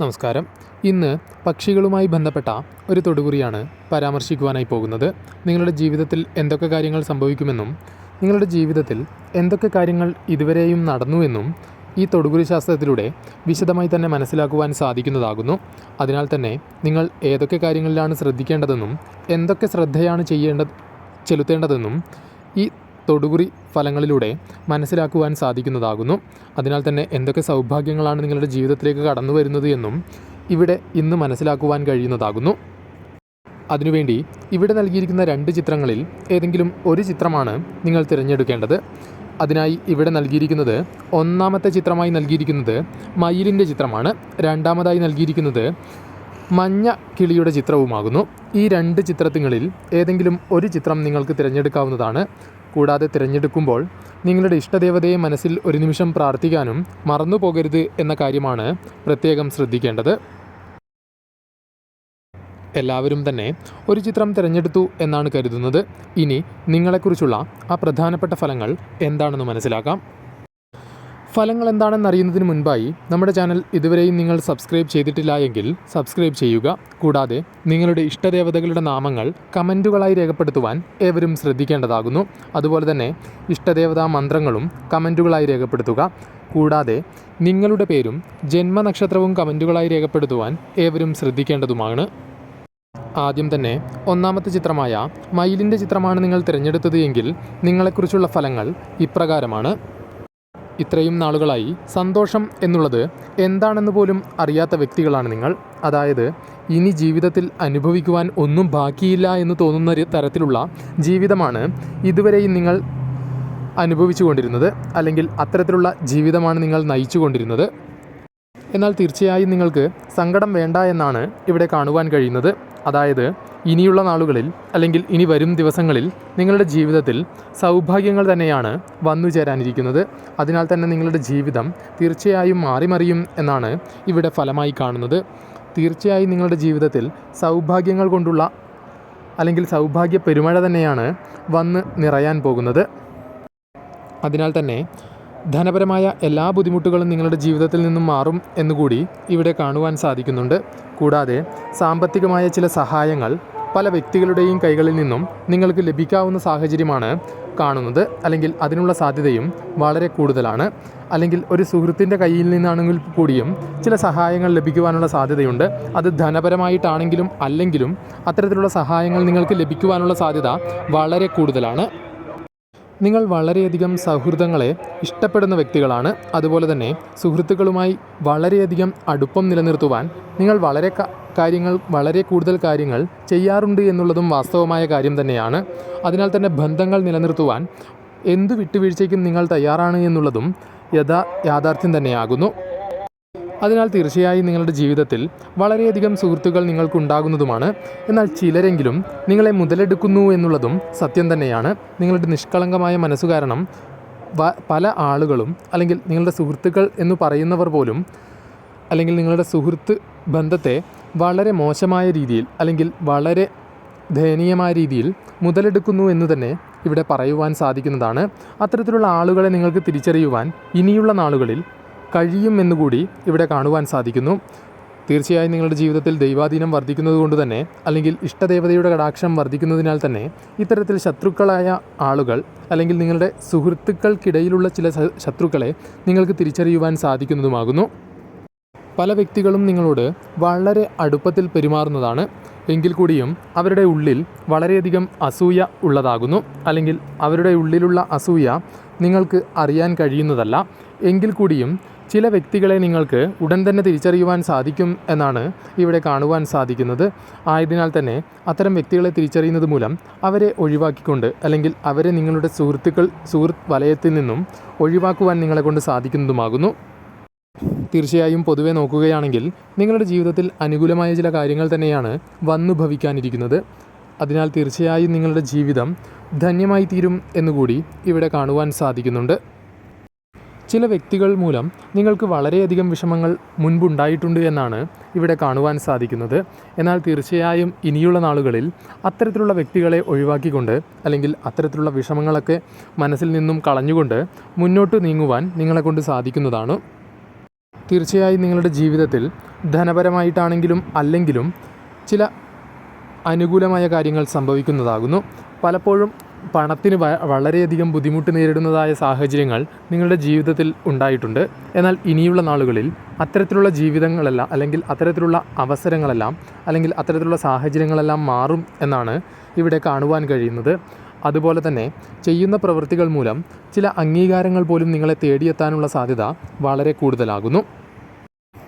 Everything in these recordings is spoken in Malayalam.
നമസ്കാരം. ഇന്ന് പക്ഷികളുമായി ബന്ധപ്പെട്ട ഒരു തൊടുകുറിയാണ് പരാമർശിക്കുവാനായി പോകുന്നത്. നിങ്ങളുടെ ജീവിതത്തിൽ എന്തൊക്കെ കാര്യങ്ങൾ സംഭവിക്കുമെന്നും നിങ്ങളുടെ ജീവിതത്തിൽ എന്തൊക്കെ കാര്യങ്ങൾ ഇതുവരെയും നടന്നുവെന്നും ഈ തൊടുകുറി ശാസ്ത്രത്തിലൂടെ വിശദമായി തന്നെ മനസ്സിലാക്കുവാൻ സാധിക്കുന്നതാകുന്നു. അതിനാൽ തന്നെ നിങ്ങൾ ഏതൊക്കെ കാര്യങ്ങളിലാണ് ശ്രദ്ധിക്കേണ്ടതെന്നും എന്തൊക്കെ ശ്രദ്ധയാണ് ചെയ്യേണ്ട ചെലുത്തേണ്ടതെന്നും ഈ തൊടുകുറി ഫലങ്ങളിലൂടെ മനസ്സിലാക്കുവാൻ സാധിക്കുന്നതാകുന്നു. അതിനാൽ തന്നെ എന്തൊക്കെ സൗഭാഗ്യങ്ങളാണ് നിങ്ങളുടെ ജീവിതത്തിലേക്ക് കടന്നു വരുന്നത് എന്നും ഇവിടെ ഇന്ന് മനസ്സിലാക്കുവാൻ കഴിയുന്നതാകുന്നു. അതിനുവേണ്ടി ഇവിടെ നൽകിയിരിക്കുന്ന രണ്ട് ചിത്രങ്ങളിൽ ഏതെങ്കിലും ഒരു ചിത്രമാണ് നിങ്ങൾ തിരഞ്ഞെടുക്കേണ്ടത്. അതിനായി ഇവിടെ നൽകിയിരിക്കുന്നത് ഒന്നാമത്തെ ചിത്രമായി നൽകിയിരിക്കുന്നത് മയിലിന്റെ ചിത്രമാണ്. രണ്ടാമതായി നൽകിയിരിക്കുന്നത് മഞ്ഞ കിളിയുടെ ചിത്രവുമാകുന്നു. ഈ രണ്ട് ചിത്രങ്ങളിൽ ഏതെങ്കിലും ഒരു ചിത്രം നിങ്ങൾക്ക് തിരഞ്ഞെടുക്കാവുന്നതാണ്. കൂടാതെ തിരഞ്ഞെടുക്കുമ്പോൾ നിങ്ങളുടെ ഇഷ്ടദേവതയെ മനസ്സിൽ ഒരു നിമിഷം പ്രാർത്ഥിക്കാനും മറന്നുപോകരുത് എന്ന കാര്യമാണ് പ്രത്യേകം ശ്രദ്ധിക്കേണ്ടത്. എല്ലാവരും തന്നെ ഒരു ചിത്രം തിരഞ്ഞെടുത്തു എന്നാണ് കരുതുന്നത്. ഇനി നിങ്ങളെക്കുറിച്ചുള്ള ആ പ്രധാനപ്പെട്ട ഫലങ്ങൾ എന്താണെന്ന് മനസ്സിലാക്കാം. ഫലങ്ങൾ എന്താണെന്ന് അറിയുന്നതിന് മുൻപായി നമ്മുടെ ചാനൽ ഇതുവരെയും നിങ്ങൾ സബ്സ്ക്രൈബ് ചെയ്തിട്ടില്ല എങ്കിൽ സബ്സ്ക്രൈബ് ചെയ്യുക. കൂടാതെ നിങ്ങളുടെ ഇഷ്ടദേവതകളുടെ നാമങ്ങൾ കമന്റുകളായി രേഖപ്പെടുത്തുവാൻ ഏവരും ശ്രദ്ധിക്കേണ്ടതാകുന്നു. അതുപോലെ തന്നെ ഇഷ്ടദേവതാ മന്ത്രങ്ങളും കമന്റുകളായി രേഖപ്പെടുത്തുക. കൂടാതെ നിങ്ങളുടെ പേരും ജന്മനക്ഷത്രവും കമന്റുകളായി രേഖപ്പെടുത്തുവാൻ ഏവരും ശ്രദ്ധിക്കേണ്ടതുമാണ്. ആദ്യം തന്നെ ഒന്നാമത്തെ ചിത്രമായ മയിലിന്റെ ചിത്രമാണ് നിങ്ങൾ തിരഞ്ഞെടുത്തത് എങ്കിൽ നിങ്ങളെക്കുറിച്ചുള്ള ഫലങ്ങൾ ഇപ്രകാരമാണ്. ഇത്രയും നാളുകളായി സന്തോഷം എന്നുള്ളത് എന്താണെന്ന് പോലും അറിയാത്ത വ്യക്തികളാണ് നിങ്ങൾ. അതായത് ഇനി ജീവിതത്തിൽ അനുഭവിക്കുവാൻ ഒന്നും ബാക്കിയില്ല എന്ന് തോന്നുന്ന തരത്തിലുള്ള ജീവിതമാണ് ഇതുവരെയും നിങ്ങൾ അനുഭവിച്ചു കൊണ്ടിരുന്നത് അല്ലെങ്കിൽ അത്തരത്തിലുള്ള ജീവിതമാണ് നിങ്ങൾ നയിച്ചു കൊണ്ടിരുന്നത് എന്നാൽ തീർച്ചയായും നിങ്ങൾക്ക് സങ്കടം വേണ്ട എന്നാണ് ഇവിടെ കാണുവാൻ കഴിയുന്നത്. അതായത് ഇനിയുള്ള നാളുകളിൽ അല്ലെങ്കിൽ ഇനി വരും ദിവസങ്ങളിൽ നിങ്ങളുടെ ജീവിതത്തിൽ സൗഭാഗ്യങ്ങൾ തന്നെയാണ് വന്നു ചേരാനിരിക്കുന്നത്. അതിനാൽ തന്നെ നിങ്ങളുടെ ജീവിതം തീർച്ചയായും മാറിമറിയും എന്നാണ് ഇവിടെ ഫലമായി കാണുന്നത്. തീർച്ചയായും നിങ്ങളുടെ ജീവിതത്തിൽ സൗഭാഗ്യങ്ങൾ കൊണ്ടുള്ള അല്ലെങ്കിൽ സൗഭാഗ്യ പെരുമഴ തന്നെയാണ് വന്ന് നിറയാൻ പോകുന്നത്. അതിനാൽ തന്നെ ധനപരമായ എല്ലാ ബുദ്ധിമുട്ടുകളും നിങ്ങളുടെ ജീവിതത്തിൽ നിന്നും മാറും എന്നുകൂടി ഇവിടെ കാണുവാൻ സാധിക്കുന്നുണ്ട്. കൂടാതെ സാമ്പത്തികമായ ചില സഹായങ്ങൾ പല വ്യക്തികളുടെയും കൈകളിൽ നിന്നും നിങ്ങൾക്ക് ലഭിക്കാവുന്ന സാഹചര്യമാണ് കാണുന്നത്. അല്ലെങ്കിൽ അതിനുള്ള സാധ്യതയും വളരെ കൂടുതലാണ്. അല്ലെങ്കിൽ ഒരു സുഹൃത്തിന്റെ കയ്യിൽ നിന്നാണെങ്കിൽ കൂടിയും ചില സഹായങ്ങൾ ലഭിക്കുവാനുള്ള സാധ്യതയുണ്ട്. അത് ധനപരമായിട്ടാണെങ്കിലും അല്ലെങ്കിലും അത്തരത്തിലുള്ള സഹായങ്ങൾ നിങ്ങൾക്ക് ലഭിക്കുവാനുള്ള സാധ്യത വളരെ കൂടുതലാണ്. നിങ്ങൾ വളരെയധികം സൗഹൃദങ്ങളെ ഇഷ്ടപ്പെടുന്ന വ്യക്തികളാണ്. അതുപോലെ തന്നെ സുഹൃത്തുക്കളുമായി വളരെയധികം അടുപ്പം നിലനിർത്തുവാൻ നിങ്ങൾ വളരെ കാര്യങ്ങൾ വളരെ കൂടുതൽ കാര്യങ്ങൾ ചെയ്യാറുണ്ട് എന്നുള്ളതും വാസ്തവമായ കാര്യം തന്നെയാണ്. അതിനാൽ തന്നെ ബന്ധങ്ങൾ നിലനിർത്തുവാൻ എന്തു വിട്ടുവീഴ്ചയ്ക്കും നിങ്ങൾ തയ്യാറാണ് എന്നുള്ളതും യഥാ യാഥാർത്ഥ്യം തന്നെയാകുന്നു. അതിനാൽ തീർച്ചയായും നിങ്ങളുടെ ജീവിതത്തിൽ വളരെയധികം സുഹൃത്തുക്കൾ നിങ്ങൾക്കുണ്ടാകുന്നതുമാണ്. എന്നാൽ ചിലരെങ്കിലും നിങ്ങളെ മുതലെടുക്കുന്നു എന്നുള്ളതും സത്യം തന്നെയാണ്. നിങ്ങളുടെ നിഷ്കളങ്കമായ മനസ്സ് കാരണം പല ആളുകളും അല്ലെങ്കിൽ നിങ്ങളുടെ സുഹൃത്തുക്കൾ എന്ന് പറയുന്നവർ പോലും അല്ലെങ്കിൽ നിങ്ങളുടെ സുഹൃത്ത് ബന്ധത്തെ വളരെ മോശമായ രീതിയിൽ അല്ലെങ്കിൽ വളരെ ദയനീയമായ രീതിയിൽ മുതലെടുക്കുന്നു എന്ന് തന്നെ ഇവിടെ പറയുവാൻ സാധിക്കുന്നതാണ്. അത്തരത്തിലുള്ള ആളുകളെ നിങ്ങൾക്ക് തിരിച്ചറിയുവാൻ ഇനിയുള്ള നാളുകളിൽ കഴിയുമെന്നുകൂടി ഇവിടെ കാണുവാൻ സാധിക്കുന്നു. തീർച്ചയായും നിങ്ങളുടെ ജീവിതത്തിൽ ദൈവാധീനം വർദ്ധിക്കുന്നത് കൊണ്ട് തന്നെ അല്ലെങ്കിൽ ഇഷ്ടദേവതയുടെ കടാക്ഷം വർദ്ധിക്കുന്നതിനാൽ തന്നെ ഇത്തരത്തിൽ ശത്രുക്കളായ ആളുകൾ അല്ലെങ്കിൽ നിങ്ങളുടെ സുഹൃത്തുക്കൾക്കിടയിലുള്ള ചില ശത്രുക്കളെ നിങ്ങൾക്ക് തിരിച്ചറിയുവാൻ സാധിക്കുന്നതുമാകുന്നു. പല വ്യക്തികളും നിങ്ങളോട് വളരെ അടുപ്പത്തിൽ പെരുമാറുന്നതാണ്. എങ്കിൽ കൂടിയും അവരുടെ ഉള്ളിൽ വളരെയധികം അസൂയ ഉള്ളതാകുന്നു. അല്ലെങ്കിൽ അവരുടെ ഉള്ളിലുള്ള അസൂയ നിങ്ങൾക്ക് അറിയാൻ കഴിയുന്നതല്ല. എങ്കിൽ കൂടിയും ചില വ്യക്തികളെ നിങ്ങൾക്ക് ഉടൻ തന്നെ തിരിച്ചറിയുവാൻ സാധിക്കും എന്നാണ് ഇവിടെ കാണുവാൻ സാധിക്കുന്നത്. ആയതിനാൽ തന്നെ അത്തരം വ്യക്തികളെ തിരിച്ചറിയുന്നത് മൂലം അവരെ ഒഴിവാക്കിക്കൊണ്ട് അല്ലെങ്കിൽ അവരെ നിങ്ങളുടെ സുഹൃത്തുക്കൾ സുഹൃത്ത് വലയത്തിൽ നിന്നും ഒഴിവാക്കുവാൻ നിങ്ങളെ കൊണ്ട് സാധിക്കുന്നതുമാകുന്നു. തീർച്ചയായും പൊതുവെ നോക്കുകയാണെങ്കിൽ നിങ്ങളുടെ ജീവിതത്തിൽ അനുകൂലമായ ചില കാര്യങ്ങൾ തന്നെയാണ് വന്നു ഭവിക്കാനിരിക്കുന്നത്. അതിനാൽ തീർച്ചയായും നിങ്ങളുടെ ജീവിതം ധന്യമായി തീരും എന്നുകൂടി ഇവിടെ കാണുവാൻ സാധിക്കുന്നുണ്ട്. ചില വ്യക്തികൾ മൂലം നിങ്ങൾക്ക് വളരെയധികം വിഷമങ്ങൾ മുൻപുണ്ടായിട്ടുണ്ട് എന്നാണ് ഇവിടെ കാണുവാൻ സാധിക്കുന്നത്. എന്നാൽ തീർച്ചയായും ഇനിയുള്ള നാളുകളിൽ അത്തരത്തിലുള്ള വ്യക്തികളെ ഒഴിവാക്കിക്കൊണ്ട് അല്ലെങ്കിൽ അത്തരത്തിലുള്ള വിഷമങ്ങളൊക്കെ മനസ്സിൽ നിന്നും കളഞ്ഞുകൊണ്ട് മുന്നോട്ട് നീങ്ങുവാൻ നിങ്ങളെക്കൊണ്ട് സാധിക്കുന്നതാണ്. തീർച്ചയായും നിങ്ങളുടെ ജീവിതത്തിൽ ധനപരമായിട്ടാണെങ്കിലും അല്ലെങ്കിലും ചില അനുകൂലമായ കാര്യങ്ങൾ സംഭവിക്കുന്നതാകുന്നു. പലപ്പോഴും പണത്തിന് വളരെയധികം ബുദ്ധിമുട്ട് നേരിടുന്നതായ സാഹചര്യങ്ങൾ നിങ്ങളുടെ ജീവിതത്തിൽ ഉണ്ടായിട്ടുണ്ട്. എന്നാൽ ഇനിയുള്ള നാളുകളിൽ അത്തരത്തിലുള്ള ജീവിതങ്ങളെല്ലാം അല്ലെങ്കിൽ അത്തരത്തിലുള്ള അവസരങ്ങളെല്ലാം അല്ലെങ്കിൽ അത്തരത്തിലുള്ള സാഹചര്യങ്ങളെല്ലാം മാറും എന്നാണ് ഇവിടെ കാണുവാൻ കഴിയുന്നത്. അതുപോലെ തന്നെ ചെയ്യുന്ന പ്രവൃത്തികൾ മൂലം ചില അംഗീകാരങ്ങൾ പോലും നിങ്ങളെ തേടിയെത്താനുള്ള സാധ്യത വളരെ കൂടുതലാകുന്നു.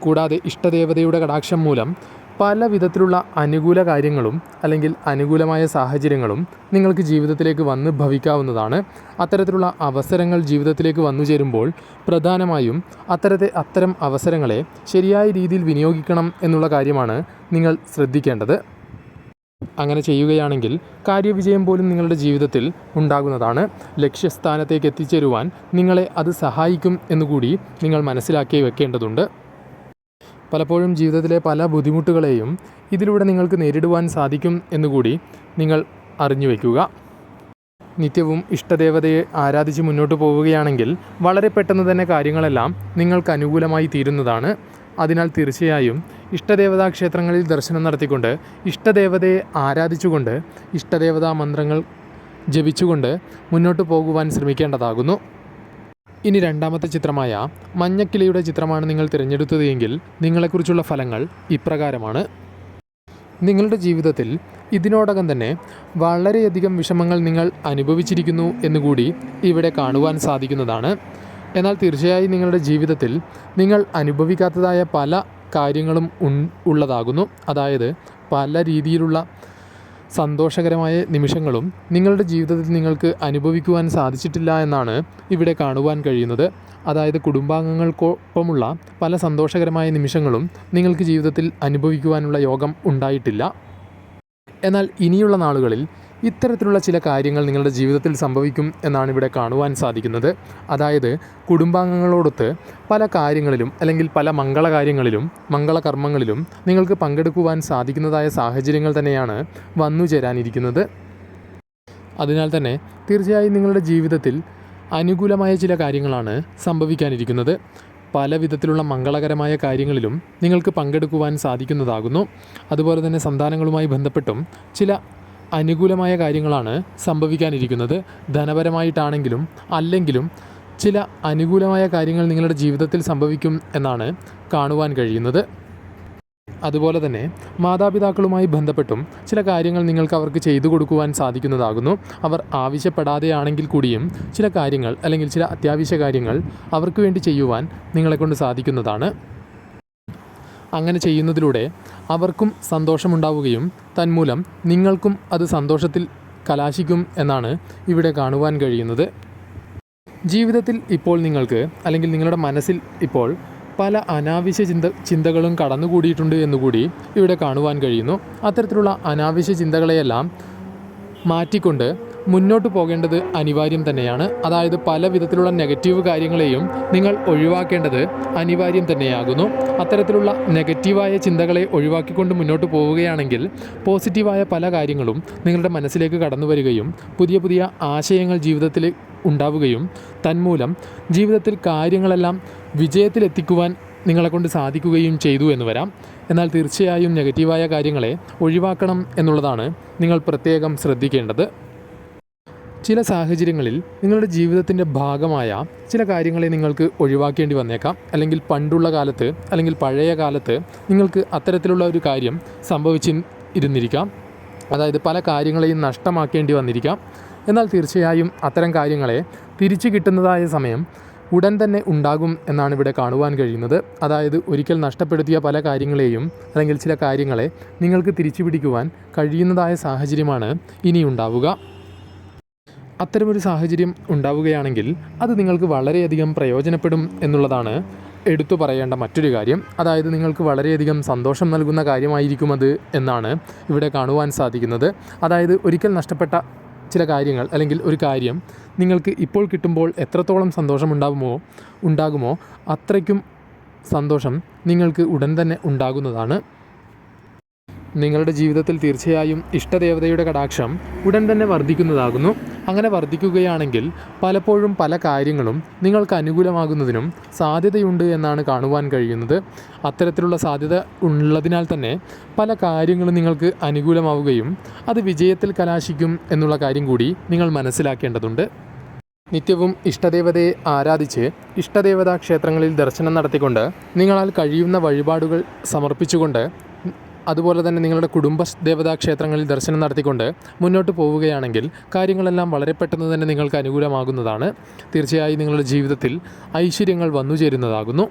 കൂടാതെ ഇഷ്ടദേവതയുടെ കടാക്ഷം മൂലം പല വിധത്തിലുള്ള അനുകൂല കാര്യങ്ങളും അല്ലെങ്കിൽ അനുകൂലമായ സാഹചര്യങ്ങളും നിങ്ങൾക്ക് ജീവിതത്തിലേക്ക് വന്ന് ഭവിക്കാവുന്നതാണ്. അത്തരത്തിലുള്ള അവസരങ്ങൾ ജീവിതത്തിലേക്ക് വന്നു ചേരുമ്പോൾ പ്രധാനമായും അത്തരത്തെ അത്തരം അവസരങ്ങളെ ശരിയായ രീതിയിൽ വിനിയോഗിക്കണം എന്നുള്ള കാര്യമാണ് നിങ്ങൾ ശ്രദ്ധിക്കേണ്ടത്. അങ്ങനെ ചെയ്യുകയാണെങ്കിൽ കാര്യവിജയം പോലും നിങ്ങളുടെ ജീവിതത്തിൽ ഉണ്ടാകുന്നതാണ്. ലക്ഷ്യസ്ഥാനത്തേക്ക് എത്തിച്ചേരുവാൻ നിങ്ങളെ അത് സഹായിക്കും എന്നുകൂടി നിങ്ങൾ മനസ്സിലാക്കി വെക്കേണ്ടതുണ്ട്. പലപ്പോഴും ജീവിതത്തിലെ പല ബുദ്ധിമുട്ടുകളെയും ഇതിലൂടെ നിങ്ങൾക്ക് നേരിടുവാൻ സാധിക്കും എന്നുകൂടി നിങ്ങൾ അറിഞ്ഞു വയ്ക്കുക. നിത്യവും ഇഷ്ടദേവതയെ ആരാധിച്ച് മുന്നോട്ട് പോവുകയാണെങ്കിൽ വളരെ പെട്ടെന്ന് തന്നെ കാര്യങ്ങളെല്ലാം നിങ്ങൾക്ക് അനുകൂലമായി തീരുന്നതാണ്. അതിനാൽ തീർച്ചയായും ഇഷ്ടദേവതാ ക്ഷേത്രങ്ങളിൽ ദർശനം നടത്തിക്കൊണ്ട് ഇഷ്ടദേവതയെ ആരാധിച്ചുകൊണ്ട് ഇഷ്ടദേവതാ മന്ത്രങ്ങൾ ജപിച്ചുകൊണ്ട് മുന്നോട്ട് പോകുവാൻ ശ്രമിക്കേണ്ടതാകുന്നു. ഇനി രണ്ടാമത്തെ ചിത്രമായ മഞ്ഞക്കിളിയുടെ ചിത്രമാണ് നിങ്ങൾ തിരഞ്ഞെടുത്തത് എങ്കിൽ നിങ്ങളെക്കുറിച്ചുള്ള ഫലങ്ങൾ ഇപ്രകാരമാണ്. നിങ്ങളുടെ ജീവിതത്തിൽ ഇതിനോടകം തന്നെ വളരെയധികം വിഷമങ്ങൾ നിങ്ങൾ അനുഭവിച്ചിരിക്കുന്നു എന്നുകൂടി ഇവിടെ കാണുവാൻ സാധിക്കുന്നതാണ്. എന്നാൽ തീർച്ചയായും നിങ്ങളുടെ ജീവിതത്തിൽ നിങ്ങൾ അനുഭവിക്കാത്തതായ പല കാര്യങ്ങളും ഉള്ളതാകുന്നു. അതായത് പല രീതിയിലുള്ള സന്തോഷകരമായ നിമിഷങ്ങളും നിങ്ങളുടെ ജീവിതത്തിൽ നിങ്ങൾക്ക് അനുഭവിക്കുവാൻ സാധിച്ചിട്ടില്ല എന്നാണ് ഇവിടെ കാണുവാൻ കഴിയുന്നത്. അതായത് കുടുംബാംഗങ്ങൾക്കൊപ്പമുള്ള പല സന്തോഷകരമായ നിമിഷങ്ങളും നിങ്ങൾക്ക് ജീവിതത്തിൽ അനുഭവിക്കുവാനുള്ള യോഗം ഉണ്ടായിട്ടില്ല. എന്നാൽ ഇനിയുള്ള നാളുകളിൽ ഇത്തരത്തിലുള്ള ചില കാര്യങ്ങൾ നിങ്ങളുടെ ജീവിതത്തിൽ സംഭവിക്കും എന്നാണ് ഇവിടെ കാണുവാൻ സാധിക്കുന്നത്. അതായത് കുടുംബാംഗങ്ങളോടൊത്ത് പല കാര്യങ്ങളിലും അല്ലെങ്കിൽ പല മംഗളകാര്യങ്ങളിലും മംഗളകർമ്മങ്ങളിലും നിങ്ങൾക്ക് പങ്കെടുക്കുവാൻ സാധിക്കുന്നതായ സാഹചര്യങ്ങൾ തന്നെയാണ് വന്നു ചേരാനിരിക്കുന്നത്. അതിനാൽ തന്നെ തീർച്ചയായും നിങ്ങളുടെ ജീവിതത്തിൽ അനുകൂലമായ ചില കാര്യങ്ങളാണ് സംഭവിക്കാനിരിക്കുന്നത്. പല വിധത്തിലുള്ള മംഗളകരമായ കാര്യങ്ങളിലും നിങ്ങൾക്ക് പങ്കെടുക്കുവാൻ സാധിക്കുന്നതാകുന്നു. അതുപോലെ തന്നെ സന്താനങ്ങളുമായി ബന്ധപ്പെട്ടും ചില അനുകൂലമായ കാര്യങ്ങളാണ് സംഭവിക്കാനിരിക്കുന്നത്. ധനപരമായിട്ടാണെങ്കിലും അല്ലെങ്കിലും ചില അനുകൂലമായ കാര്യങ്ങൾ നിങ്ങളുടെ ജീവിതത്തിൽ സംഭവിക്കും എന്നാണ് കാണുവാൻ കഴിയുന്നത്. അതുപോലെ തന്നെ മാതാപിതാക്കളുമായി ബന്ധപ്പെട്ടും ചില കാര്യങ്ങൾ നിങ്ങൾക്ക് അവർക്ക് ചെയ്തു കൊടുക്കുവാൻ സാധിക്കുന്നതാകുന്നു. അവർ ആവശ്യപ്പെടാതെയാണെങ്കിൽ കൂടിയും ചില കാര്യങ്ങൾ അല്ലെങ്കിൽ ചില അത്യാവശ്യ കാര്യങ്ങൾ അവർക്ക് വേണ്ടി ചെയ്യുവാൻ നിങ്ങളെക്കൊണ്ട് സാധിക്കുന്നതാണ്. അങ്ങനെ ചെയ്യുന്നതിലൂടെ അവർക്കും സന്തോഷമുണ്ടാവുകയും തന്മൂലം നിങ്ങൾക്കും അത് സന്തോഷത്തിൽ കലാശിക്കും എന്നാണ് ഇവിടെ കാണുവാൻ കഴിയുന്നത്. ജീവിതത്തിൽ ഇപ്പോൾ നിങ്ങൾക്ക് അല്ലെങ്കിൽ നിങ്ങളുടെ മനസ്സിൽ ഇപ്പോൾ പല അനാവശ്യ ചിന്ത ചിന്തകളും കടന്നുകൂടിയിട്ടുണ്ട് എന്നുകൂടി ഇവിടെ കാണുവാൻ കഴിയുന്നു. അത്തരത്തിലുള്ള അനാവശ്യ ചിന്തകളെയെല്ലാം മാറ്റിക്കൊണ്ട് മുന്നോട്ട് പോകേണ്ടത് അനിവാര്യം തന്നെയാണ്. അതായത് പല വിധത്തിലുള്ള നെഗറ്റീവ് കാര്യങ്ങളെയും നിങ്ങൾ ഒഴിവാക്കേണ്ടത് അനിവാര്യം തന്നെയാകുന്നു. അത്തരത്തിലുള്ള നെഗറ്റീവായ ചിന്തകളെ ഒഴിവാക്കിക്കൊണ്ട് മുന്നോട്ട് പോവുകയാണെങ്കിൽ പോസിറ്റീവായ പല കാര്യങ്ങളും നിങ്ങളുടെ മനസ്സിലേക്ക് കടന്നു വരികയും പുതിയ പുതിയ ആശയങ്ങൾ ജീവിതത്തിൽ ഉണ്ടാവുകയും തന്മൂലം ജീവിതത്തിൽ കാര്യങ്ങളെല്ലാം വിജയത്തിലെത്തിക്കുവാൻ നിങ്ങളെക്കൊണ്ട് സാധിക്കുകയും ചെയ്തു എന്ന് വരാം. എന്നാൽ തീർച്ചയായും നെഗറ്റീവായ കാര്യങ്ങളെ ഒഴിവാക്കണം എന്നുള്ളതാണ് നിങ്ങൾ പ്രത്യേകം ശ്രദ്ധിക്കേണ്ടത്. ചില സാഹചര്യങ്ങളിൽ നിങ്ങളുടെ ജീവിതത്തിന്റെ ഭാഗമായ ചില കാര്യങ്ങളെ നിങ്ങൾക്ക് ഒഴിവാക്കേണ്ടി വന്നേക്കാം. അല്ലെങ്കിൽ പണ്ടുള്ള കാലത്ത് അല്ലെങ്കിൽ പഴയ കാലത്ത് നിങ്ങൾക്ക് അത്തരത്തിലുള്ള ഒരു കാര്യം സംഭവിച്ചി ഇരുന്നിരിക്കാം അതായത് പല കാര്യങ്ങളെയും നഷ്ടമാക്കേണ്ടി വന്നിരിക്കാം. എന്നാൽ തീർച്ചയായും അത്തരം കാര്യങ്ങളെ തിരിച്ചു കിട്ടുന്നതായ സമയം ഉടൻ തന്നെ ഉണ്ടാകും എന്നാണ് ഇവിടെ കാണുവാൻ കഴിയുന്നത്. അതായത് ഒരിക്കൽ നഷ്ടപ്പെടുത്തിയ പല കാര്യങ്ങളെയും അല്ലെങ്കിൽ ചില കാര്യങ്ങളെ നിങ്ങൾക്ക് തിരിച്ചു പിടിക്കുവാൻ കഴിയുന്നതായ സാഹചര്യമാണ് ഇനി ഉണ്ടാവുക. അത്തരമൊരു സാഹചര്യം ഉണ്ടാവുകയാണെങ്കിൽ അത് നിങ്ങൾക്ക് വളരെയധികം പ്രയോജനപ്പെടും എന്നുള്ളതാണ് എടുത്തു പറയേണ്ട മറ്റൊരു കാര്യം. അതായത് നിങ്ങൾക്ക് വളരെയധികം സന്തോഷം നൽകുന്ന കാര്യമായിരിക്കും അത് എന്നാണ് ഇവിടെ കാണുവാൻ സാധിക്കുന്നത്. അതായത് ഒരിക്കൽ നഷ്ടപ്പെട്ട ചില കാര്യങ്ങൾ അല്ലെങ്കിൽ ഒരു കാര്യം നിങ്ങൾക്ക് ഇപ്പോൾ കിട്ടുമ്പോൾ എത്രത്തോളം സന്തോഷമുണ്ടാകുമോ ഉണ്ടാകുമോ അത്രയ്ക്കും സന്തോഷം നിങ്ങൾക്ക് ഉടൻ തന്നെ ഉണ്ടാകുന്നതാണ്. നിങ്ങളുടെ ജീവിതത്തിൽ തീർച്ചയായും ഇഷ്ടദേവതയുടെ കടാക്ഷം ഉടൻ തന്നെ വർദ്ധിക്കുന്നതാകുന്നു. അങ്ങനെ വർദ്ധിക്കുകയാണെങ്കിൽ പലപ്പോഴും പല കാര്യങ്ങളും നിങ്ങൾക്ക് അനുകൂലമാകുന്നതിനും സാധ്യതയുണ്ട് എന്നാണ് കാണുവാൻ കഴിയുന്നത്. അത്തരത്തിലുള്ള സാധ്യത ഉള്ളതിനാൽ തന്നെ പല കാര്യങ്ങളും നിങ്ങൾക്ക് അനുകൂലമാവുകയും അത് വിജയത്തിൽ കലാശിക്കും എന്നുള്ള കാര്യം കൂടി നിങ്ങൾ മനസ്സിലാക്കേണ്ടതുണ്ട്. നിത്യവും ഇഷ്ടദേവതയെ ആരാധിച്ച് ഇഷ്ടദേവതാ ക്ഷേത്രങ്ങളിൽ ദർശനം നടത്തിക്കൊണ്ട് നിങ്ങളാൽ കഴിയുന്ന വഴിപാടുകൾ സമർപ്പിച്ചുകൊണ്ട് അതുപോലെ തന്നെ നിങ്ങളുടെ കുടുംബ ദേവതാ ക്ഷേത്രങ്ങളിൽ ദർശനം നടത്തിക്കൊണ്ട് മുന്നോട്ട് പോവുകയാണെങ്കിൽ കാര്യങ്ങളെല്ലാം വളരെ പെട്ടെന്ന് തന്നെ നിങ്ങൾക്ക് അനുകൂലമാകുന്നതാണ്. തീർച്ചയായും നിങ്ങളുടെ ജീവിതത്തിൽ ഐശ്വര്യങ്ങൾ വന്നു ചേരുന്നതാകുന്നു